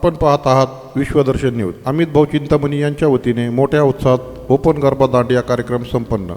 आपण पाहत आहात विश्वदर्शन न्यूज. अमित भाऊ चिंतामणी यांच्या वतीने मोठ्या उत्साहात ओपन गरबा दांडिया कार्यक्रम संपन्न.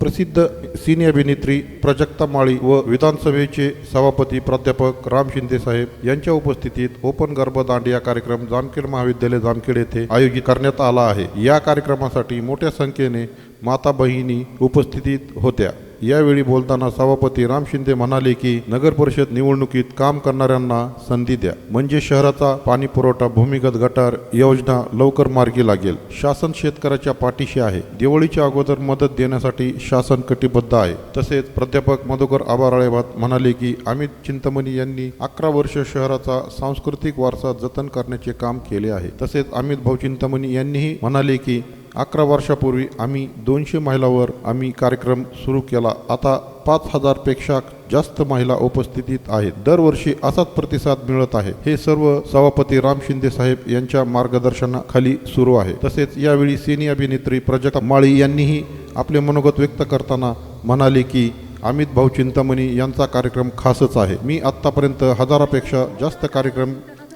प्रसिद्ध सिने अभिनेत्री प्रजक्ता माळी व विधानसभेचे सभापती प्राध्यापक राम शिंदे साहेब यांच्या उपस्थितीत ओपन गरबा दांडिया कार्यक्रम जामखेड महाविद्यालय जामखेड येथे आयोजित करण्यात आला आहे. या कार्यक्रमासाठी मोठ्या संख्येने माता बहिणी उपस्थितीत होत्या. यावेळी बोलताना सभापती राम शिंदे म्हणाले की नगर परिषद निवडणुकीत काम करणाऱ्यांना संधी द्या. म्हणजे शहराचा पाणी पुरवठा भूमिगत गटार योजना लवकर मार्गी लागेल. शासन शेतकऱ्याच्या पाठीशी आहे. दिवाळीच्या अगोदर मदत देण्यासाठी शासन कटिबद्ध आहे. तसेच प्राध्यापक मधुकर आबाराळेभात म्हणाले की अमित चिंतमणी यांनी अकरा वर्ष शहराचा सांस्कृतिक वारसा जतन करण्याचे काम केले आहे. तसेच अमित भाऊ चिंतमणी यांनीही म्हणाले की अकरा वर्षापूर्वी आम्ही दोनशे महिलावर आम्ही कार्यक्रम सुरू केला. आता पाच हजारपेक्षा जास्त महिला उपस्थितीत आहेत. दरवर्षी असाच प्रतिसाद मिळत आहे. हे सर्व सभापती राम शिंदे साहेब यांच्या मार्गदर्शनाखाली सुरू आहे. तसेच यावेळी सिनी अभिनेत्री प्रजक्ता माळी यांनीही आपले मनोगत व्यक्त करताना म्हणाले की अमित भाऊ चिंतामणी यांचा कार्यक्रम खासच आहे. मी आत्तापर्यंत हजारापेक्षा जास्त कार्यक्रम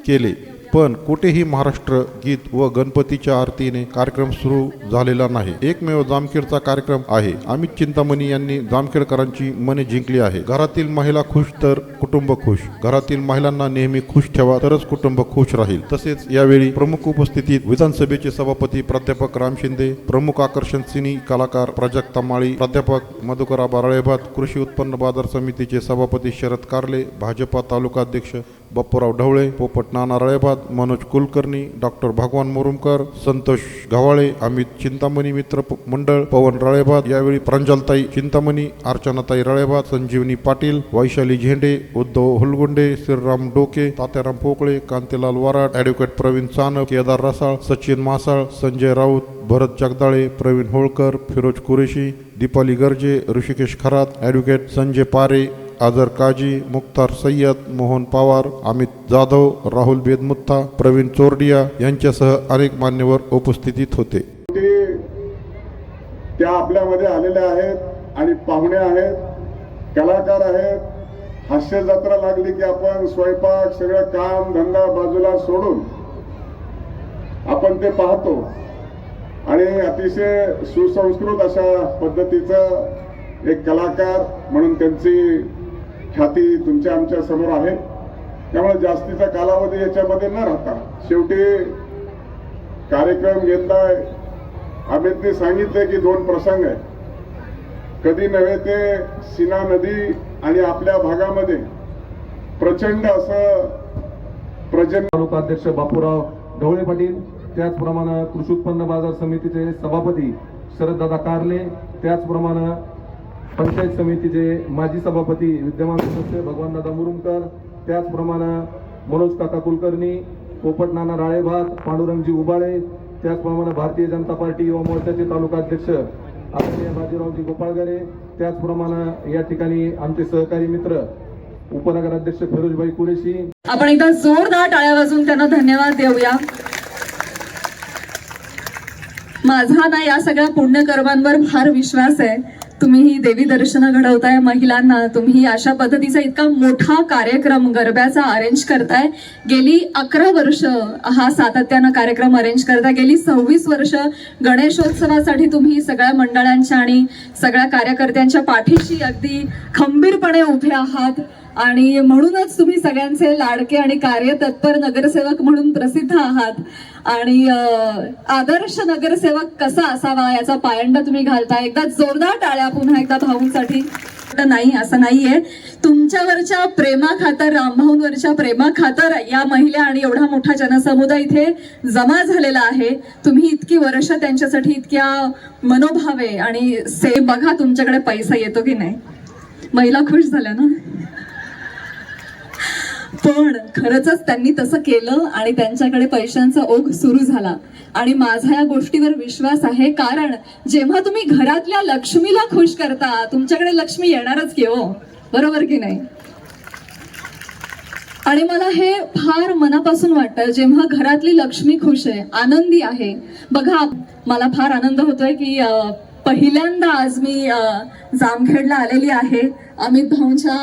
केले. पण कुठेही महाराष्ट्र गीत व गणपतीच्या आरतीने कार्यक्रम सुरू झालेला नाही. एकमेव जामखेडचा कार्यक्रम आहे. अमित चिंतामणी यांनी जामखेडकरांची मने जिंकली आहे. घरातील महिला खुश तर कुटुंब खुश. घरातील महिलांना नेहमी खुश ठेवा तरच कुटुंब खुश राहील. तसेच यावेळी प्रमुख उपस्थितीत विधानसभेचे सभापती प्राध्यापक राम शिंदे प्रमुख आकर्षण सिनी कलाकार प्राजक्ता माळी प्राध्यापक मधुकरा बाराळेभात कृषी उत्पन्न बाजार समितीचे सभापती शरद कारले भाजपा तालुकाध्यक्ष अध्यक्ष बाप्पूराव ढवळे पोपट नाना राळेभात मनोज कुलकर्णी डॉक्टर भगवान मुरुमकर संतोष गव्हाळे अमित चिंतामणी मित्र मंडळ पवन राळेबाद यावेळी प्रांजलताई चिंतामणी अर्चनाताई राळेभात संजीवनी पाटील वैशाली झेंडे उद्धव हुलगुंडे श्रीराम डोके तात्याराम पोकळे कांतीलाल वराड ॲडव्होकेट प्रवीण चानक केदार रसाळ सचिन मासाळ संजय राऊत भरत जगदाळे प्रवीण होळकर फिरोज कुरेशी दीपाली गर्जे ऋषिकेश खरात ॲडव्होकेट संजय पारे आझर काजी मुख्तार सय्यद मोहन पवार अमित जाधव राहुल बेदमुत्ता प्रवीण चोरडिया यांच्यासह अनेक मान्यवर उपस्थितीत होते. ते त्या आपल्यामध्ये आलेल्या आहेत आणि पाहुणे आहेत कलाकार आहेत. हास्य जत्रा लागली की आपण स्वयंपाक सगळं काम धंदा बाजूला सोडून आपण ते पाहतो. आणि अतिशय सुसंस्कृत अशा पद्धतीचं एक कलाकार म्हणून त्यांची ख्याती तुमच्या आमच्यासमोर आहे त्यामुळे जास्तीचा कालावधी याच्यामध्ये न राहता शेवटी कार्यक्रम घेतलाय. अमितने सांगितले की दोन प्रसंग आहे कधी नव्हे ते सीना नदी आणि आपल्या भागामध्ये. प्रचंड असं प्रजन तालुकाध्यक्ष बापूराव ढवळे पाटील त्याचप्रमाणे कृषी उत्पन्न बाजार समितीचे सभापती शरददादा कारले त्याचप्रमाणे पंचायत समितीचे माजी सभापती विद्यमान सदस्य भगवानदादा मुरुमकर त्याचप्रमाणे मनोज काका कुलकर्णी पोपट नाना राळेभात पांडुरंगजी उबाळे त्याचप्रमाणे भारतीय जनता पार्टी युवा मोर्चाचे तालुका अध्यक्ष आदरणीय बाजीरावजी गोपाळगरे त्याचप्रमाणे या ठिकाणी आमचे सहकारी मित्र उपनगराध्यक्ष फिरोजबाई कुरेशी. आपण एकदा जोरदार टाळ्या वाजून त्यांना धन्यवाद देऊया. माझा ना या सगळ्या पुण्यकर्मांवर फार विश्वास आहे. तुम्ही ही देवी दर्शनं घडवताय महिलांना तुम्ही अशा पद्धतीचा इतका मोठा कार्यक्रम गरब्याचा अरेंज करताय. गेली अकरा वर्ष हा सातत्यानं कार्यक्रम अरेंज करताय. गेली सव्वीस वर्ष गणेशोत्सवासाठी तुम्ही सगळ्या मंडळांच्या आणि सगळ्या कार्यकर्त्यांच्या पाठीशी अगदी खंबीरपणे उभे आहात. आणि म्हणूनच तुम्ही सगळ्यांचे लाडके आणि कार्यतत्पर नगरसेवक म्हणून प्रसिद्ध आहात. आणि आदर्श नगरसेवक कसा असावा याचा पायंडा तुम्ही घालता? एकदा जोरदार टाळ्या पुन्हा एकदा भाऊंसाठी. तर नाही असं नाहीये. तुमच्यावरच्या प्रेमा खातर रामभाऊंवरच्या प्रेमा खातर या महिला आणि एवढा मोठा जनसमुदाय इथे जमा झालेला आहे. तुम्ही इतकी वर्ष त्यांच्यासाठी इतक्या मनोभावे आणि से बघा तुमच्याकडे पैसा येतो की नाही. महिला खुश झाल्या ना? पण खरंच त्यांनी तसं केलं आणि त्यांच्याकडे पैशांचा ओघ सुरू झाला. आणि माझा या गोष्टीवर विश्वास आहे कारण जेव्हा तुम्ही घरातल्या लक्ष्मीला खुश करता तुमच्याकडे लक्ष्मी येणारच की हो? बरोबर की नाही? आणि मला हे फार मनापासून वाटतं जेव्हा घरातली लक्ष्मी खुश आहे आनंदी आहे. बघा मला फार आनंद होतोय की पहिल्यांदा आज मी जामखेडला आलेली आहे. अमित भाऊंच्या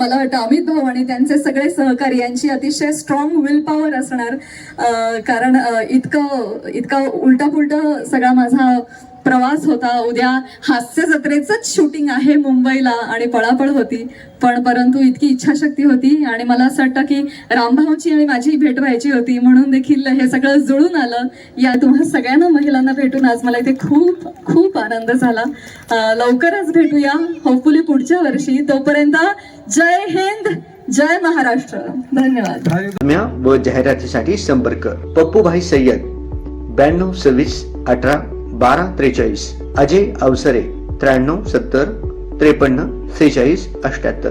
मला वाटतं अमित भाऊ आणि त्यांचे सगळे सहकारी यांची अतिशय स्ट्रॉंग विल पॉवर असणार. कारण इतकं इतकं उलटा पुलट सगळा माझा प्रवास होता. उद्या हास्य जत्रेचंच शूटिंग आहे मुंबईला आणि पळापळ होती. पण परंतु इतकी इच्छाशक्ती होती आणि मला असं वाटतं की रामभाऊची आणि माझी भेट व्हायची होती. म्हणून देखील हे सगळं जुळून आलं. या तुम्हा सगळ्यांना महिलांना भेटून आज मला इथे खूप खूप आनंद झाला. लवकरच भेटूया. होपफुली पुढच्या वर्षी. तोपर्यंत जय हिंद जय महाराष्ट्र. धन्यवाद. व जाहिरातीसाठी संपर्क. पप्पूभाई सय्यद ब्याण्णव सव्वीस अठरा बारा त्रेचाळीस. अजय अवसरे त्र्याण्णव सत्तर त्रेपन्न सेहेचाळीस अठ्याहत्तर.